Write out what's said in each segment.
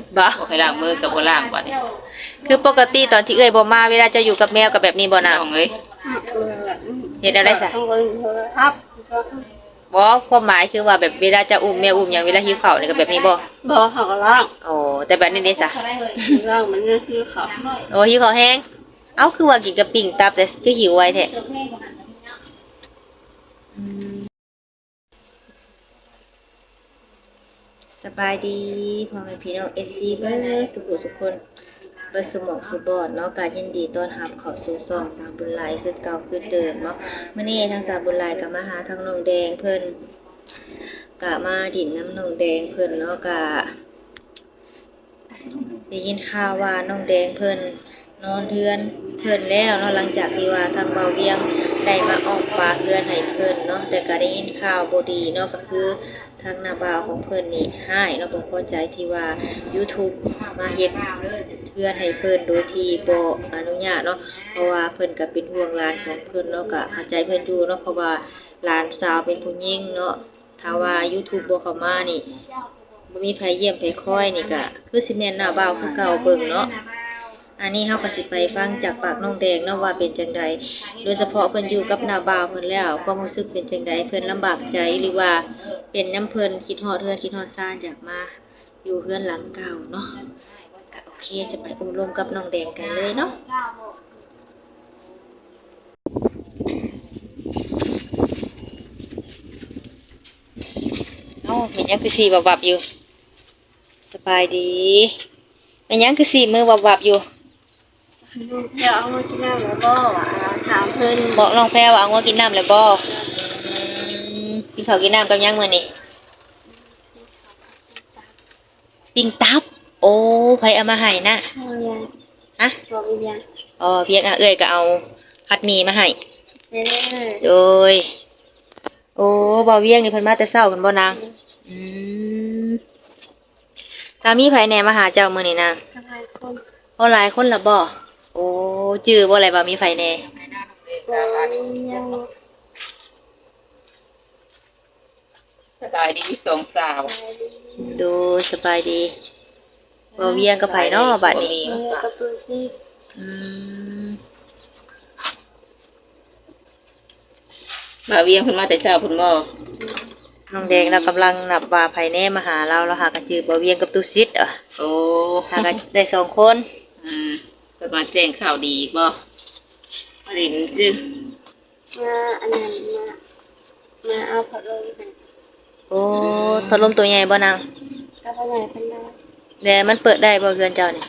บ่บอกให้ล้างมือกับบ่ล้างบัดนี้คือปกติตอนที่เอ้ยบ่มาเวลาจะอยู่กับแมวกับแบบนี้บ่นางน้องเอ้ยเฮ็ดอะไรซะต้องเบิ่งโทรศัพท์บ่ความหมายคือว่าแบบเวลาจะอุ้มแมวอุ้มหยังเวลาหิวข้าวนี่ก็แบบนี้บ่บ่เขาก็ล้างโอ้แต่แบบนี้เด้ซะล้างมันก็คือเขาโอ้หิวข้าวแห้งเอ้าคือว่ากินกับปิ้งตับแต่คือหิวไวแท้อืม สบายดีพ่อแม่พี่น้อง FC เบิ่สุขทุกคนเบิดสมองสุบอดเนาะการยินดีต้อนรับเข้าสู่ช่องสาวบุญหลายคือเก่าคือเดิมเนาะมื้อนี้ทางสาวบุญหลายก็มาหาทางน้องแดงเพิ่นกะมาดินน้ำน้องแดงเพิ่นเนาะกะได้ยินข่าวว่าน้องแดงเพิ่นนอนเทือน เพิ่นแล้วเนาะหลังจากที่ว่าทางเบาเวียงได้มาออกปลาเทือนให้เพิ่นเนาะแต่ก็ได้ยินข่าวบดีเนาะก็คือทางหน้าบ่าวของเพิ่นนี่ให้เนาะบ่พอใจที่ว่า YouTube มาเฮ็ดเทือนให้เพิ่นโดยที่บ่อนุญาตเนาะเพราะว่าเพิ่นก็เป็นห่วงหลานของเพิ่นเนาะก็เข้าใจเพิ่นอยู่เนาะเพราะว่าหลานสาวเป็นผู้หญิงเนาะถ้าว่า YouTube บ่เข้ามานี่บ่มีไผเยี่ยมไผคอยนี่ก็คือสิแม่นหน้าบ่าวคือเก่าเบิ่งเนาะ อันนี้เฮาก็สิไปฟังจากปากน้องแดงเนาะว่าเป็นจังใดโดยเฉพาะเพิ่นอยู่กับนาบาวเพิ่นแล้วความรู้สึกเป็นจังใดเพิ่นลำบากใจหรือว่าเป็นน้ำเพิ่นคิดฮอดเฮือนคิดฮอดซ่านอยากมาอยู่เฮือนหลังเก่าเนาะก็โอเคจะไปอบรมกับน้องแดงกันเลยเนาะเอ้าม่นยังคือสีบับๆอยู่ สบายดีม่นยังคือสีมือบับๆอยู่ เดี๋ยวเอามากินน้ำแล้วบ่ว่าถามเพิ่นบอกน้องแพรว่าเอางัวกินน้ำแล้วบ่อืมกินข้าวกินน้ำกับยังมื้อนี่ปิ้งตับ โอ้ไผเอามาให้นะ เอายังฮะบ่มียังอ๋อเพียงอะเอ้ยก็เอาผัดหมี่มาให้ เด้อโดย โอ้บ่าวเวียงนี่เพิ่นมาแต่เช้าเพิ่นบ่นาง อืมถ้ามีไผแหน่มาหาเจ้ามื้อนี้นางทำไมคนโอ้หลายคนละบ่ โอ้จื้อบ่อะไรบ่มีไผแหน่บ่มียังสบายดีสองสาวดูสบายดีบ่เวียงกับไผเนาะบัดนี้เออกับตัวชีพอืมมาเวียงเพิ่นมาแต่เช้าเพิ่นบ่น้องแดงเรากำลังนับว่าไผแหน่มาหาเราเราหากันจื้อบ่เวียงกับตุซิดอะโอ้หากันได้สองคนอืมเพิ่นมาแจ้งข่าวดีอีกบ่มาดินซื่อมาอันนั้นมามาเอาพัดลมให้โอ้พัดลมตัวใหญ่บ่นางก็พ่อใหญ่เพิ่นได้แต่มันเปิดได้บ่เรือนเจ้านี่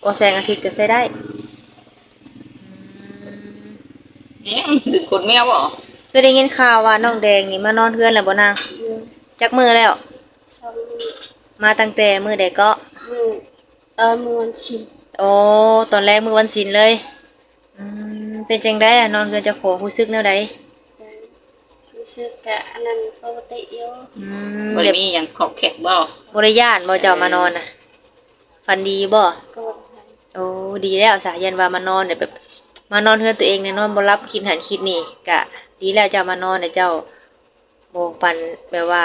โอ้แสงอาทิตย์ก็ใช้ได้อืมเอ๊ะดึงคนแมวบ่คือได้ยินข่าวว่าน้องแดงนี่มานอนเฮือนแล้วบ่นางอยู่จักมือแล้ว สองมือมาตั้งแต่มือใดก็มือตอนมือวันชิ โอ้ตอนแรกมือวันศิลเลยอืมเป็นจังได้อะนอนเรือนเจ้าของรู้สึกแนวใดรู้สึกกะอันนั้นปกติอยู่อืมบ่เรีได้ยบมีหยังขอบแขกบ่บริยานบ่เจ้ามานอนน่ะฝันดีบ่ก็วันไทยโอ้ดีแล้วสายันว่ามานอนเนี่ยแบบ มานอนเฮือนตัวเองเนี่ยนอนบ่รับคิดหันคิดนี่กะ ดีแล้วเจ้ามานอนเนี่ยเจ้าบ่ฝันแบบว่า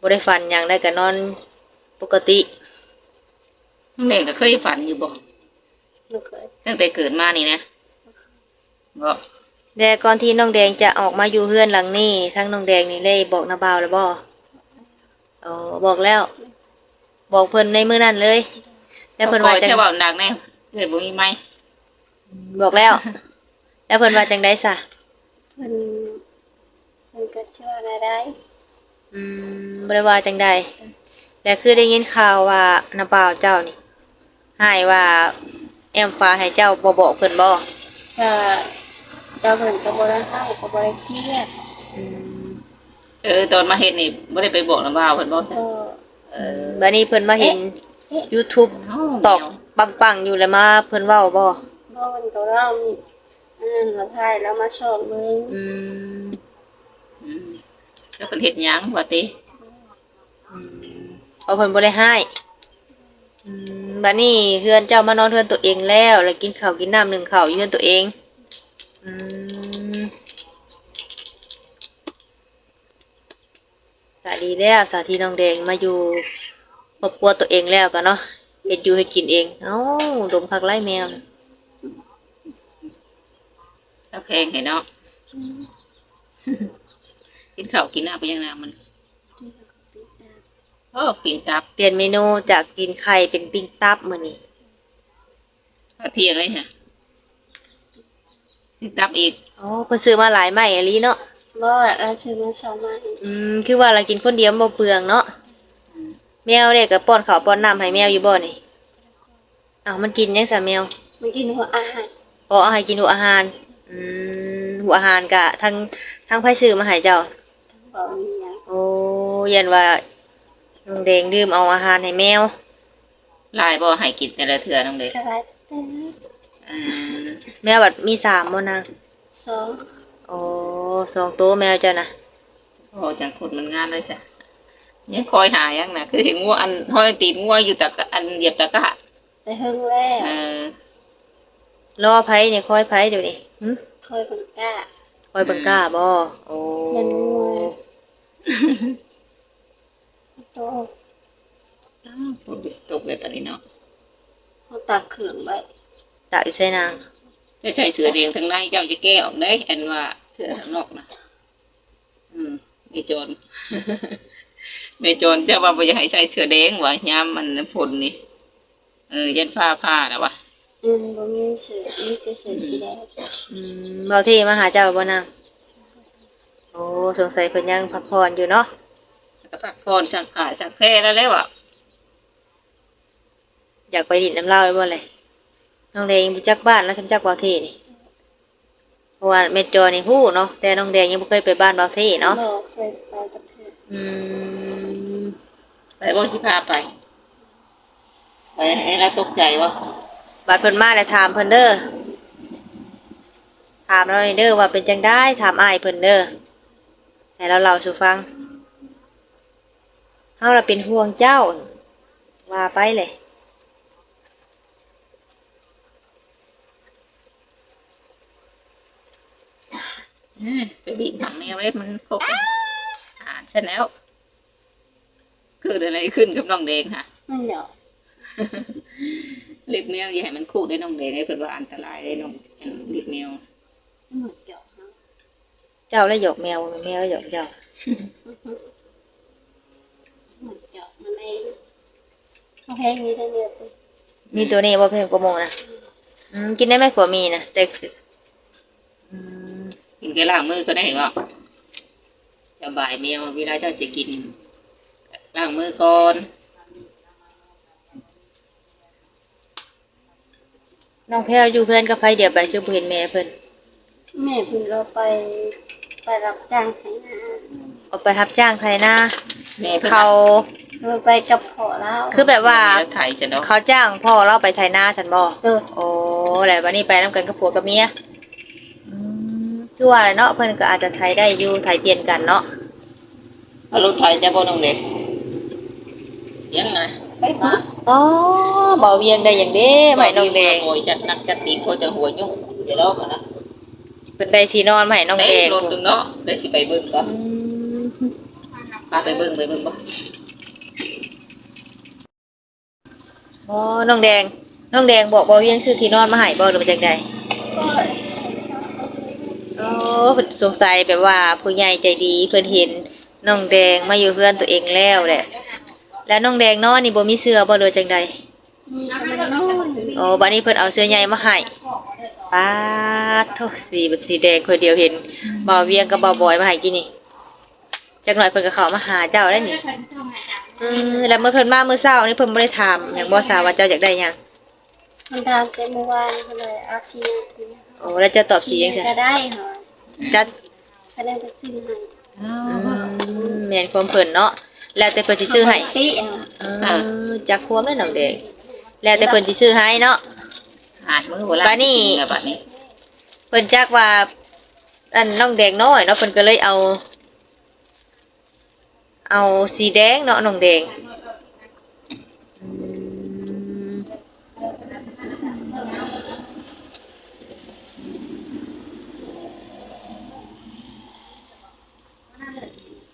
บ่ได้ฝันหยังได้ก็นอนปกติ แม่ก็เคยฝันอยู่บ่ไม่เคยตั้งแต่เกิดมานี่นะบ่แต่ก่อนที่น้องแดงจะออกมาอยู่เฮือนหลังนี้ทั้งน้องแดงนี่เลยบอกนาบ่าวแล้วบ่อ๋อบอกแล้ว บอกเพิ่นในมื้อนั้นเลย แล้วเพิ่นว่าจังแค่เว้าหนักแน่เอ้ยบ่มีไม้บอกแล้ว แล้วเพิ่นว่าจังได๋ซะมันมันก็ช่วยอะไรได้ อืมบ่ได้ว่าจังได๋แต่คือได้ยินข่าวว่านาบ่าวเจ้านี่ ให้ว่า แอมฟ้าให้เจ้าบ่บอกเพิ่นบ่ก็เจ้าเพิ่นก็บ่ได้ให้ก็บ่ได้เครียดอืมเออตอนมาเฮ็ดนี่บ่ได้ไปบอกนำว่าเพิ่นบ่ก็เออบัดนี้เพิ่นมาเห็น YouTube ตอกปังๆอยู่แล้วมาเพิ่นเว้าบ่บ่มันก็เรามีอันนั้นก็ถ่ายแล้วมาชอบเบิ่งอืมอืมแล้วเพิ่นเฮ็ดหยังว่าติเอาเพิ่นบ่ได้ให้อืม บัดนี้เฮือนเจ้ามานอนเฮือนตัวเองแล้ว แล้วกินข้าวกินน้ำหนึ่งข้าวอยู่เฮือนตัวเองอืมก็ดีแล้วสาธิน้องแดงมาอยู่รอบครัวตัวเองแล้วก็เนาะเฮ็ดอยู่เฮ็ดกินเอง เอ้าดมคักไล่แมวแล้วแพงให้เนาะกินข้าวกินน้ำไปยังน้ำมัน โอ้ปิ่งตับ เปลี่ยนเมนูจากกินไข่เป็นปิ้งตับมื้อนี้ข้าวเที่ยงเลยฮะปิ่งตับอีกอ๋อเพิ่นซื้อมาหลายไม้อะลีเนาะบ่เอาชื่อมาสองมาให้อืมคือว่าเรากินคนเดียวมันบ่เปลืองเนาะอืมแมวเนี่ยก็ป้อนข้าวป้อนน้ำให้แมวอยู่บ่นี่อ้าวมันกินยังซะแมว มันกินหัวอาหารพอเอาให้กินหัวอาหาร อืมหัวอาหารกะทั้งทั้งไผซื้อมาให้เจ้าบ่มีหยังโอ้ยันว่า น้องแดงดื่มเอาอาหารให้แมวลายบ่ให้กินแต่ละเถื่อน้องเด็กก็ได้แต่อืมแมวบัดมีสามบ่นางสองโอ้สองตัวแมวเจ้านะโอ้จังคนมันงานเลยจ้ะยังคอยหายังนะคือเห็นงัวอันห้อยตีนงัวอยู่ตะกะอันเหยียบตะกะได้เฮิงแล้วเออรอไผนี่คอยไผเดี๋ยวนี้หึคอยบังกล้าคอยเบิ่งกล้าบ่โอ้ยันงัว โตอ้าวฝนตกเลยปานนี้เนาะเขาตักเครื่องไว้ตะอยู่ใส่นางจะใส่เสือแดงทั้งในเจ้าจะแก้ออกได้อันว่าเสือทั้งนอกนะอืมมีโจรในโจรเจ้าว่าบ่อยากให้ใส่เสือแดงว่ะยามมันฝนนี่เออยันฟ้าผ่าแล้ววะอืมบ่มีเสือมีแต่เสือสีแดงอืมเบาที่มาหาเจ้าบ่นางโอ้สงสัยเพิ่นยังพักผ่อนอยู่เนาะแล้ว ก็พักผ่อนสักกายสักแพร่แล้วแล้วอะอยากไปดินน้ำเหล้าไว้บ่เลยน้องแดงยังบ่จักบ้านแล้วฉันจักเบาที่นี่เพราะว่าแม่จอนี่ฮู้เนาะแต่น้องแดงยังบ่เคยไปบ้านเบาที่เนาะบ่เคยไปกับเธออืมไปบ่ที่พาไปไปให้เราตกใจวะบัดเพิ่นมาแล้วถามเพิ่นเด้อถามเราเด้อว่าเป็นจังได้ถามอ้ายเพิ่นเด้อให้เราเล่าสู่ฟัง เฮาล่ะเป็นห่วงเจ้า ว่าไปเลยอืมไปบีบหนังแนวเล็บมันครบแล้วอ่านฉันแล้วเกิดอะไรขึ้นกับน้องแดงค่ะมันเดี๋ยวเล็บแมวอย่าให้มันคู่ได้น้องแดงให้เพิ่นว่าอันตรายได้น้องอันเล็บแมวหมดเดี๋ยวเนาะเจ้าแล้วหยอกแมวแมวแล้วหยอกเจ้า หมดเดี๋ยวมันเองเขา แห้งนี้ได้เยอะไปมีตัวนี้บ่เพิ่นกว่าโมนะอืมกินได้ไหมขวมีนะแต่คืออืมกินแค่ล้างมือก็ได้เหรอจะบ่ายแมวเวลาเจ้าจะกินล้างมือก่อนน้องแพรวอยู่เพื่อนกับไผเดียวไปคือบ่เห็นแม่เพิ่นแม่เพิ่งเราไปไปรับจ้างไถนาเอาไปรับจ้างไถนาแม่พิ่นเขา เราไปกับพ่อแล้วคือแบบว่าแล้วไถ่ฉันเนาะเขาจ้างพ่อเราไปไถนาฉันบ่เออโอ้แล้ววันนี้ไปนํกันกับผัวกับเมียอืมคือว่าแหละเนาะเพิ่นก็อาจจะไถได้อยู่ไถเปลี่ยนกันเนาะเอารถไถจะบ่น้องเด็กยังไงไปมาอ๋อเบาเวียงได้อย่างเด้ไหมน้องแดงโอยจัดหนักจัดตีเขาจะหัวยุ่งเดี๋ยวรอบก่อนนะเพิ่นได้ที่นอนมาให้น้องเต้แดงรถดึงเนาะได้สิไปเบิ่งก่อนอืมพาไปเบิ่งไปเบิ่งบ่ อ๋อ น้องแดง น้องแดงบอกบ่เวียงซื้อที่นอนมาให้บ่หรือว่าจังไดก็อ๋อเพิ่นสงสัยแบบว่าผู้ใหญ่ใจดีเพิ่นเห็นน้องแดงมาอยู่เพื่อนตัวเองแล้วแหละ แล้วน้องแดงนอนนี่บ่มีเสื้อบ่หรือว่าจังไดโอ้บัดนี้เพิ่นเอาเสื้อใหญ่มาให้ป๊าดโทสีเป็นสีแดงคนเดียวเห็นบ่าวเวียงกับบ่าวบอยมาให้กินนี่จักหน่อยเพิ่นก็เข้ามาหาเจ้าได้นี่ อือแล้วเมื่อเพิ่นมามื้อเช้านี่เพิ่นบ่ได้ถามหยังบ่ทราบว่าเจ้าอยากได้หยังมันทำแต่เมื่อวานก็เลยเอาซีทีโอ้แล้วเจะตอบสีจังซั่นก็ได้เหรอจัดก็ได้จะซื้อให้อืมแม่นความเพิ่นเนาะแล้วแต่เพิ่นสิซื้อให้ติอะเออจักควมได้น้องแดงแล้วแต่เพิ่นสิซื้อให้เนาะหาดมือโบราณบัดนี้แล้วบัดนี้เพิ่นจักว่า อันน้องแดงน้อยเนาะเพิ่นก็เลยเอา เอาสีแดงเนาะน้องแดงอืม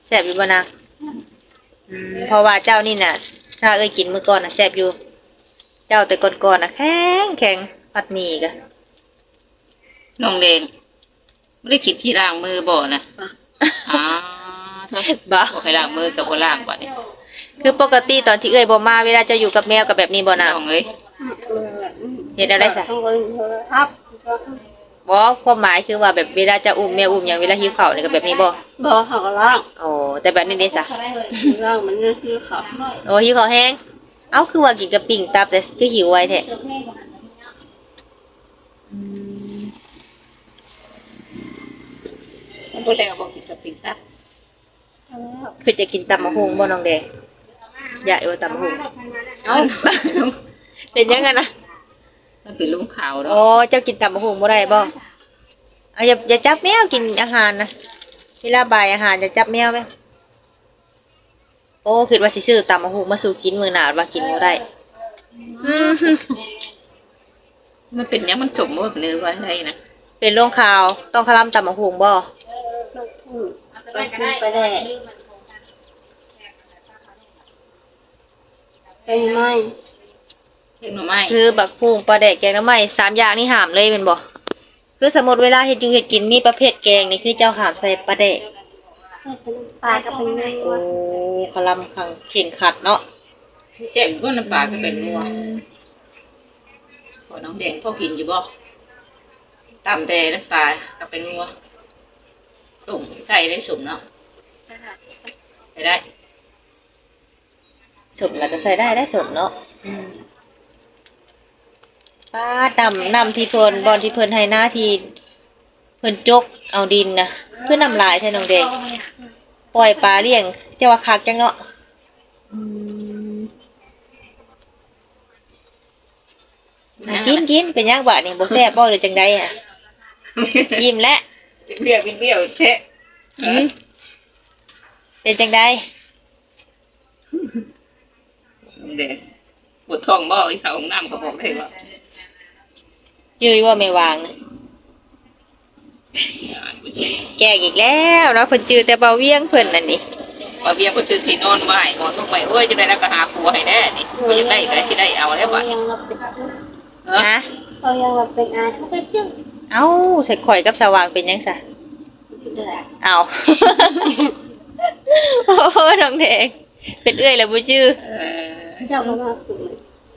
แซ่บอยู่บ่นะอืมเพราะว่าเจ้านี่น่ะ ถ้าเอ้ยกินมื้อก่อนน่ะแซ่บอยู่ เจ้าแต่ก่อนๆน่ะแข็งแข็งผัดหมี่กะน้องแดงไม่ได้คิดที่ล้างมือบ่นะอ่าเธอ บ่บอกให้ล้างมือกับบ่ล้างบ่นี่คือปกติตอนที่เอ้ยบ่มาเวลาเจะอยู่กับแมวกับแบบนี้บ่นะน้องเอ้ยเฮ็ดอะไรซะต้องเลยครับบ่ความหมายคือว่าแบบเวลาจะอุ้มแมวอุ้มหยังเวลาหิวข้าวนี่ก็แบบนี้บ่บ่เขาก็ล่างโอ้แต่แบบนี้เด้ซะล่างมันก็คือเขาโอ้หิวข้าวแห้งเอ้าคือว่ากินกับปิ้งตับแต่คือหิวไวแท้อืมมันบ่แล้วบอกกินสปริงตับ คือจะกินตำมะฮุงบ่น้องแดงอยากเอาตำมะฮุงเอ้าเป็นยังไงนะมันเป็นลุงขาวโอ้เนาะเจ้ากินตำมะฮุงบ่ได้บ่เอาอย่าอย่าจับแมวกินอาหารนะเวลาบ่ายอาหารอย่าจับแมวไหมโอ้คิดว่าสิซื้อตำมะฮุงมาสู่กินมื้อหน้าว่ากินบ่ได้อืมมันเป็นหยังมันสมบ่เป็นว่าไงนะเป็นโรคข่าวต้องคลำตำมะฮุงบ่ ต้องพูดต้องพูดไปได้เป็นไหมเฮ็ดหน่อไม้คือบักฮุงปลาแดกแกงหน้ำไม้สามอย่างนี่ห้ามเลยแม่นบ่คือสมมุติเวลาเฮ็ดอยู่เฮ็ดกินมีประเภทแกงนี่คือเจ้าห้ามใส่ปลาแดกปลาก็เป็นไงโอ้คลำขังเข่งขัดเนาะแซ่บบ่น้ำปลาก็เป็นนัวพอน้องแดงพอกินอยู่บ่ตำแต่น้ำปลาก็เป็นนัว สุ่มใส่ได้สุ่มเนาะไปได้สมแล้วก็ใส่ได้ได้สมเนาะป้าดำนำที่เพิ่นบอลที่เพิ่นให้หน้าที่เพิ่นจกเอาดินนะคือน้ำลายใช่น้องแดงปล่อยปลาเลี้ยงเจ้าว่าคักจังเนาะกินกินเป็นยังบะนี่บ่แซ่บบ่หรือจังใดอะยิ้มและ เบี้ยวเบี้ยวแท้อืมเป็นจังใดเด็กปวดท้องบ่อีเขาห้องน้ำเขาบอกได้ว่าจื้อว่าไม่วางนะอ่านบ่เจ็บแกกอีกแล้วเนาะเพิ่นจื้อแต่เบาเวียงเพิ่นนั่นนี่ว่าเบี้ยก็ถือที่นอนไว้หมอนลงไปโอ้ยจะได้แล้วก็หาผัวให้แน่นี่บ่อยากได้ก็สิได้เอาแล้วเขาบัดยังรับเป็นเออฮะเขายังรับเป็นอาเขาก็จึ้ง เอ้าใส่ข่อยกับสว่างเป็นยังซะเดือดเอาโอ้น้องแดงเป็นเอื้อยแล้วบ่ชื่อเออเจ้าก็มาฝึก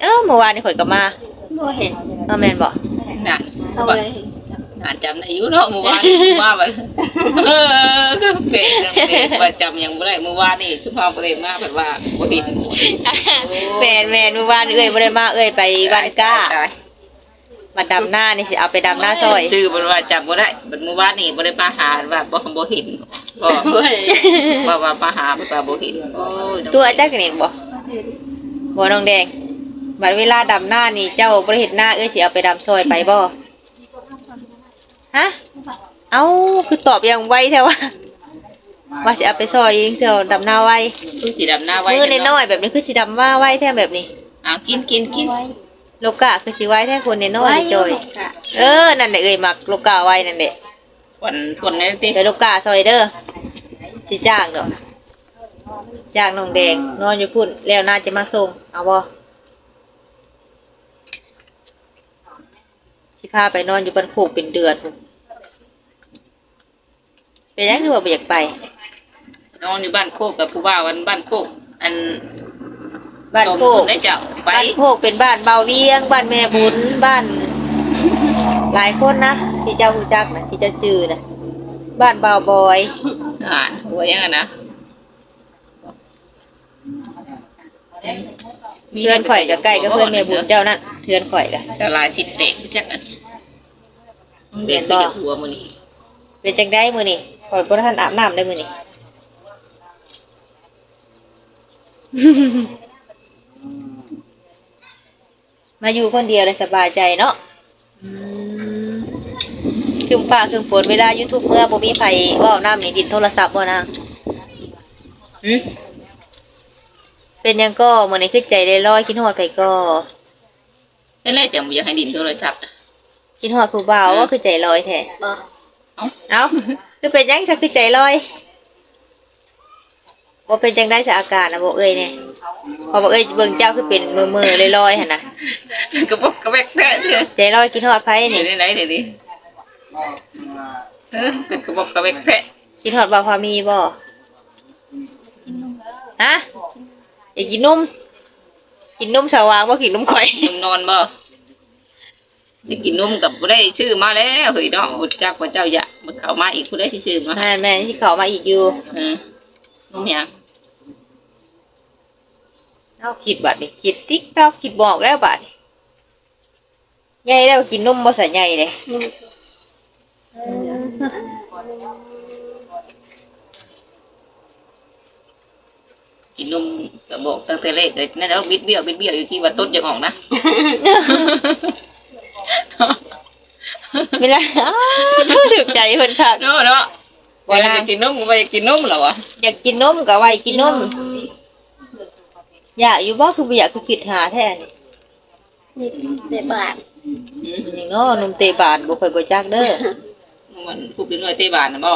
เอ้าเมื่อวานนี่ข่อยก็มาบ่เห็นเอาแม่นบ่น่ะเขาอะไรเห็นน่าจำได้อยู่เนาะเมื่อวานว่าบัดเออก็เป็นจังซี่ว่าจำยังบ่ได้เมื่อวานนี่สุภาพบ่ได้มาแบบว่าบ่เห็นแม่นแม่นเมื่อวานเอื้อยบ่ได้มาเอื้อยไปบ้านก้า มาดำหน้านี่สิเอาไปดำหน้าซอย ชื่อบ่ว่าจำบ่ได้บัดเมื่อวานนี่บ่ได้มาหาว่าบ่บ่เห็นบ่ว่าว่ามาหาบ่ว่าบ่เห็นโอ้ยตัวจักนี่บ่บ่น้องแดงบัดเวลาดำหน้านี่เจ้าบ่ได้เฮ็ดหน้าเอ้ยสิเอาไปดำซอยไปบ่ฮะเอ้าคือตอบอย่างไวแท้ว่าว่าสิเอาไปซอยยิงเที่ยวดำหน้าไวคือสีดำหน้าไว้มือน้อยๆแบบนี้คือสิดำว่าไวแท้แบบนี้อ่ากินกินกิน โลกะคือสิไวแท้คนน้อยๆจอย เออ นั่นแหละเอ้ยมักโลกะไวนั่นแหละวันทวนนี่ติเดี๋ยวโลกะซอยเด้อสิจ้างดอกจ้างน้องแดง นอนอยู่พุ่น แล้วน่าจะมาส่ง เอาบ่สิพาไปนอนอยู่บนโคกเป็นเดือนพุ่นเป็นยังคือว่าบ่อยากไป นอนอยู่บ้านโคกกับผู้ว่าวันบ้านโคก อัน บ้านโคกได้เจ้าไปบ้านโคกเป็นบ้านเบาเวียง บ้านแม่บุญบ้าน หลายคนนะที่เจ้ารู้จักนะที่เจ้าจือนะบ้านเบาบอยอ่านหัวยังไงนะเพื่อนข่อยกับใกล้ก็เพื่อนแม่บุญเจ้านั่นเพื่อนข่อยกะจะลายสิเด็กจักอันเด็กตัวหัวมือนี่เป็นจังได้มือนี่ข่อยบ่ทันอาบน้ำได้มือนี่ มาอยู่คนเดียวเลยสบายใจเนาะคืมฟ้าคืมฝนเวลา YouTube เมื่อบ่มีไผเว้าน้ำนี่ดินโทรศัพท์บ่นางหึเป็นหยังก็มื้อนี้คือใจได้ลอยคิดฮอดไผก็นั่นแหละจะอยากให้ดินโทรศัพท์คิดฮอดผู้บ่าวว่าคือใจลอยแท้บ่เอ้าคือเป็นหยังซะคือใจลอยบ่เป็นจังได้ซะอาการน่ะบ่เอ่ยแน่บ พอบอกเอ้ยเบิ่งเจ้าคือเป็นมือๆลอยๆหั่นน่ะกระบอกกระแบกแท้เถอะใจลอยกินฮอดไผเดี๋นี่ยวนี้ไหนเดี๋ยวนี้เออเป็นกระบอกกระแบกแท้กินฮอดบ่พามีบ่ฮะอยากกินนมกินนมสาวางบ่กินนมข่อย นมนอนบ่จะกินนมกับบ่ได้ชื่อมาแล้วเฮ้ยน้องบุจักว่าเจ้าอยากมันเข้ามาอีกผู้ใดที่ชื่อมาแม่แม่ที่เขามาอีกอยู่เออนมหยัง เอาคิดบัดนี่คิดติ๊กตอกคิดบอกแล้วบัดนี่ใหญ่แล้วกินนมบ่ใส่ใหญ่เลยกินนมกระบอกตั้งแต่เล็กเลยนั่นแล้วบิดเบี้ยวบิดเบี้ยวอยู่ที่ว่าต้นจะออกนะไม่ได้อ้าวถูกใจเพิ่นคักเนาะเนาะบ่เวลาล่ะจะกินนมก็ไปกินนมเหรอวะอยากกินนมก็ไว้กินนม อยากอยู่บ่คือบ่อยากคือคิดหาแท้นี่นี่เจ็บบาทอืมอย่างเนาะนมเตบานบ่ค่อยบ่จักเด้อมันพูดเป็นหน่วยเตะบานนะบ่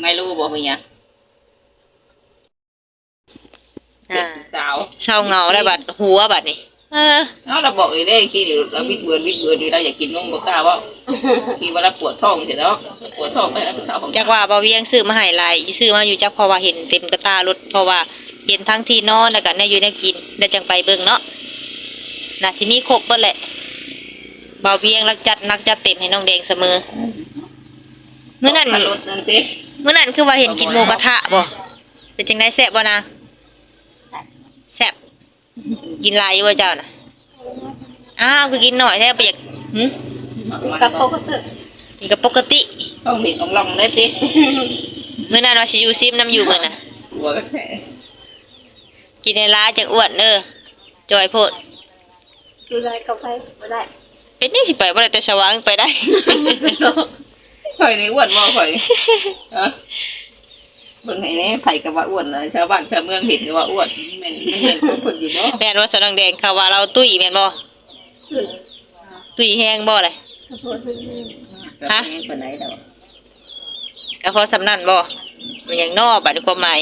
ไม่รู้บอกมีหยังอ่าสาวเศร้าเหงาแล้วบัดหัวบัดนี่เออเอาเราบอกเลยได้ขี้เดี๋ยวเราบิดเบือนบิดเบือนดีเราอยากกินนมบ่กล้าว่าขี้ว่าเราปวดท้องเสร็จแล้วปวดท้องไปแล้วเป็นข้าวของจักว่าบ่เวียงซื้อมาให้หลายอยู่ซื้อมาอยู่จักเพราะว่าเห็นเต็มกระตารถเพราะว่า เห็นทั้งที่นอนแล้วก็ในอยู่ในกินแล้วจังไปเบิ่งเนาะน่ะสิมีครบเบิดแหละบ่เวียงรักจัดนักจัดเต็มให้น้องแดงเสมอมื้อนั้นรถนั่นติมื้อนั้นคือว่าเห็นกินหมูกระทะบ่เป็นจังได๋แซ่บบ่นางแซ่บกินหลายอยู่บ่เจ้าน่ะอ้าวคือกินหน่อยแท้บ่อยากหึกับปกตินี่ก็ปกติต้องผิดต้องลองได้ติมื้อนั้นว่าสิอยู่ซิมน้ำอยู่มื้อน่ะหัว ก็แค่กินในร้านจังอ้วนเด้อจอยโพดคือได้กับไปบ่ได้เป็นนี่สิไปบ่ได้แต่สว่างไปได้ ข่อยนี่อ้วนบ่ข่อยเออเบิ่งให้แน่ไผก็ว่าอ้วนเลยชาวบ้านชาวเมืองเห็นก็ว่าอ้วนแม่นแม่นคนคนอยู่บ่แม่นว่าสนังแดงเขาว่าเราตุ้ยแม่นบ่คือตุ้ยแห้งบ่เลยขอโทษด้วยฮะปานไหนดอกก็เพราะสำนั่นบ่มันยังนอบัดนี้ความหมาย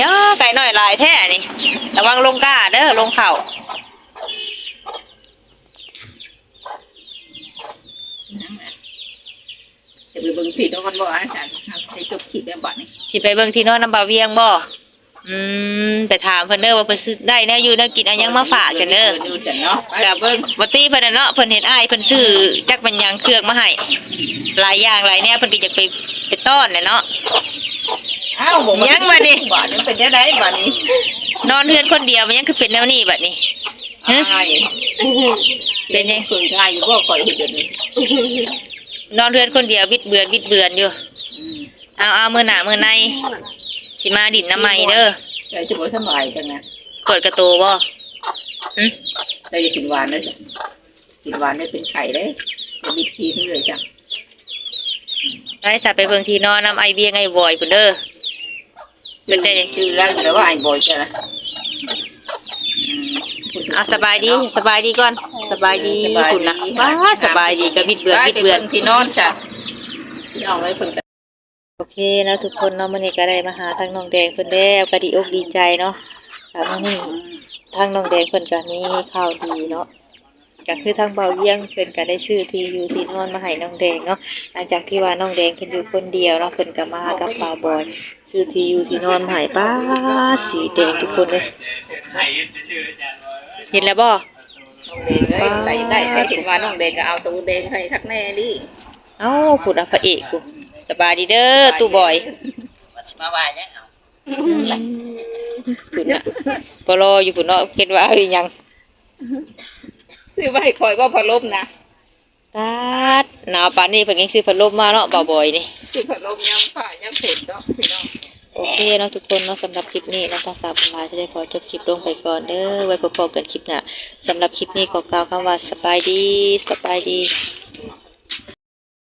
ย่าไก่น้อยหลายแท้นี่ ระวังลงก้าเด้อลงเข่าจะไปเบิ่งพี่น้องกันบ่อาจารย์ให้จบคลิปแล้วบัดนี้สิไปเบิ่งที่นอนน้ำบ่าวเวียงบ่อืมไปถามเพิ่นเด้อว่าเพิ่นซื้อได้แน่อยู่แน่กินอันยังมาฝากกันเด้อดูฉันเนาะกับเบิ่งบ่ตีเพิ่นน่ะเนาะเพิ่นเห็นอ้ายเพิ่นซื้อจักมันหยังเครื่องมาให้หลายอย่างหลายแนวเพิ่นก็จะไปไปต้อนน่ะเนาะ อ้าวบอกยังมาดิบัดนี้เป็นจังได๋บัดนี้นอนเฮือนคนเดียวมันยังคือเป็นแนวนี้บัดนี้ฮะอ้ายเป็นยังเพิ่งง่ายอยู่บ่ข่อยเฮ็ดเดี๋ยวนี้นอนเรือนคนเดียววิดเบือนวิดเบือนอยู่อืมเอาเอามือหนามือในสิมาดินน้ำใหม่เด้อใจสิบ่สบายจังนะกดกระตูบ่หึใจจะกินหวานเด้อจ้ะกินหวานได้เป็นไข่เด้จะบิดขี้เรื่อยจ้ะได้สับไปเบิ่งที่นอนน้ำไอเบียงไอบอยพุ่นเด้อ เป็นไงชื่อแล้วแต่ว่าไอ้บ่อยจ้ะนะอืมเอาสบายดีสบายดีก่อนสบายดีคุณนะว้าสบายดีก็วิดเบือนวิดเบือนไปบิ่งที่นอนจ้ะพี่น้องไว้เพิ่นก็โอเคนะทุกคนเนาะมื้อนี้ก็ได้มาหาทางน้องแดงเพิ่นแล้วก็ดีอกดีใจเนาะค่ะมื้อนี้ทางน้องแดงเพิ่นก็มีข่าวดีเนาะ ก็คือทางเบาเยี่ยงเพิ่นก็ได้ซื้อที่อยู่ที่นอนมาให้น้องแดงเนาะหลังจากที่ว่าน้องแดงเพิ่นอยู่คนเดียวเนาะเพิ่นก็มากับป่าวบอยซื้อที่อยู่ที่นอนมาให้ป้าสีแดงทุกคนเลยเห็นแล้วบ่น้องเดงเอ้ยได้ได้ได้เห็นว่าน้องเดงก็เอาตูเดงให้ทักแน่ดิเอ้าพูดอะพระเอกกูสบายดีเด้อตู้บอยว่าสิมาว่าหยังเอาคุณน่ะปรออยู่พุ่นเนาะคิดว่าเอาอีหยัง ซื้อไว้ให้ข่อยว่าพัดลมนะปาดหนาวปานนี้เพิ่นยังซื้อพัดลมมาเนาะเบาบอยนี่ซื้อพัดลมยำผ้ายำเผ็ดเนาะพี่น้องโอเคเนาะทุกคนเนาะสำหรับคลิปนี้เนาะภาษาบุญมาจะได้ขอจบคลิปลงไปก่อนเด้อไว้พบกันคลิปหน้าสำหรับคลิปนี้ขอกล่าวคำว่าสบายดีสบายดี